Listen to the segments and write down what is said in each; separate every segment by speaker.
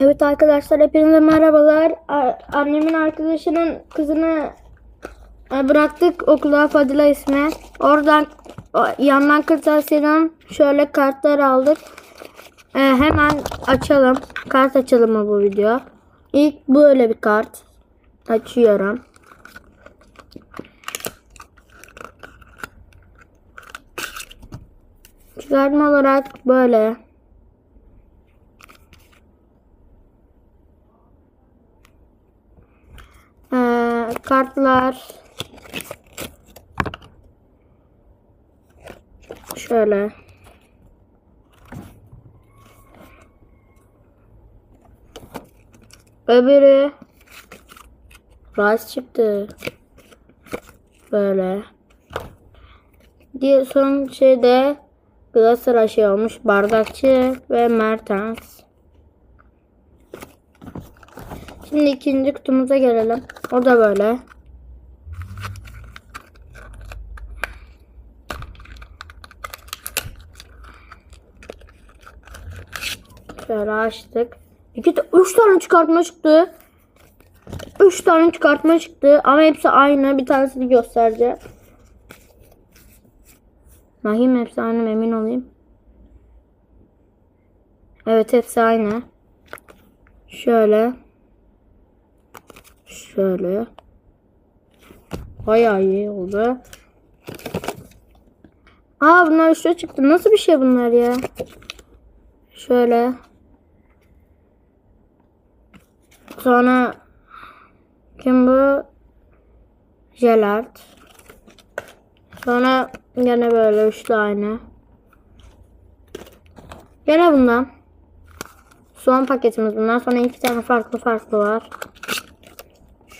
Speaker 1: Evet arkadaşlar hepinize merhabalar. Annemin arkadaşının kızını e, bıraktık okula Fadila ismi. Oradan yandan kırtasiyeden şöyle kartlar aldık. E, hemen açalım. Kart açalım mı bu video? İlk böyle bir kart. Açıyorum. Çıkartma olarak böyle. Ee, kartlar. Şöyle. Öbürü. Rice çıktı. Böyle. Diye son şeyde Galatasaray şey olmuş. Bardakçı ve Mertens Şimdi ikinci kutumuza gelelim. O da böyle. Şöyle açtık. İki, üç tane çıkartma çıktı. Üç tane çıkartma çıktı. Ama hepsi aynı. Bir tanesini göstereceğim. Bakayım hepsi aynı emin olayım. Evet hepsi aynı. Şöyle. Şöyle. Bayağı iyi oldu. Aa bunlar üstüne çıktı. Nasıl bir şey bunlar ya? Şöyle. Sonra kim bu? Jelart. Sonra gene böyle üçlü aynı. Gene bundan. Son paketimiz bundan sonra iki tane farklı farklı var.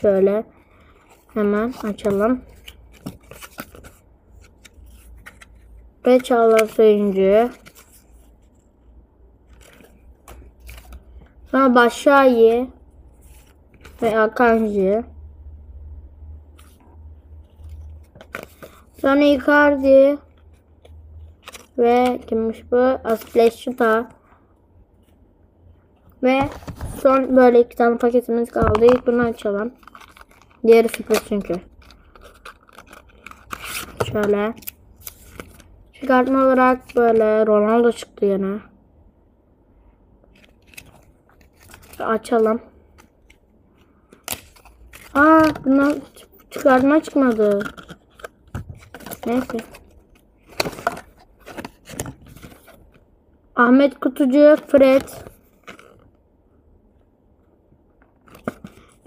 Speaker 1: Şöyle hemen açalım. Ve Çağlar Sayıncı. Sonra Başşayi ve Akanji. Sonra Icardi ve kimmiş bu? Aspleşuta. Ve son böyle iki tane paketimiz kaldı. İlk bunu açalım. Diğeri sürpriz çünkü. Şöyle. Çıkartma olarak böyle Ronaldo çıktı yine. Açalım. Aa buna çıkartma çıkmadı. Neyse. Ahmet Kutucu, Fred.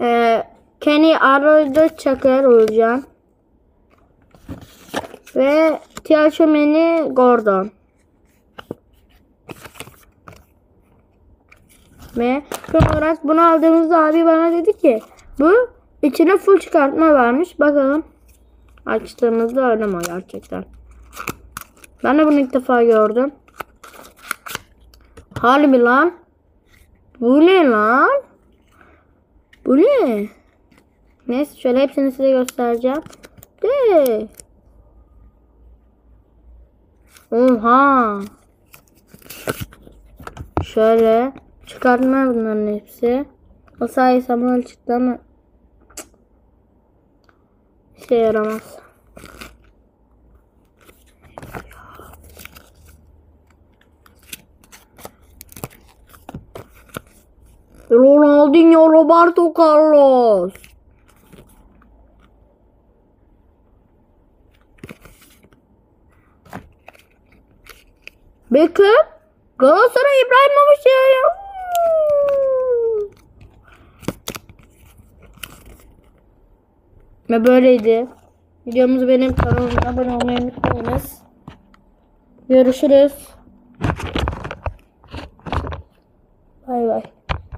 Speaker 1: Ee, Kenny Arroyo Çakır olacağım. Ve Tiaçomeni Gordon. Ve son olarak bunu aldığımızda abi bana dedi ki bu içine full çıkartma varmış. Bakalım. Açtığımızda öyle mi gerçekten? Ben de bunu ilk defa gördüm. Harbi lan. Bu ne lan? Bu ne? Neyse şöyle hepsini size göstereceğim. De. Oha. Şöyle çıkartma bunların hepsi. O sayı Samuel çıktı ama şey yaramaz. Ronaldinho Roberto Carlos. Beckham. Galatasaray İbrahimovic ya. Ve böyleydi. Videomuzu benim kanalıma abone olmayı unutmayınız. Görüşürüz. Bay bay.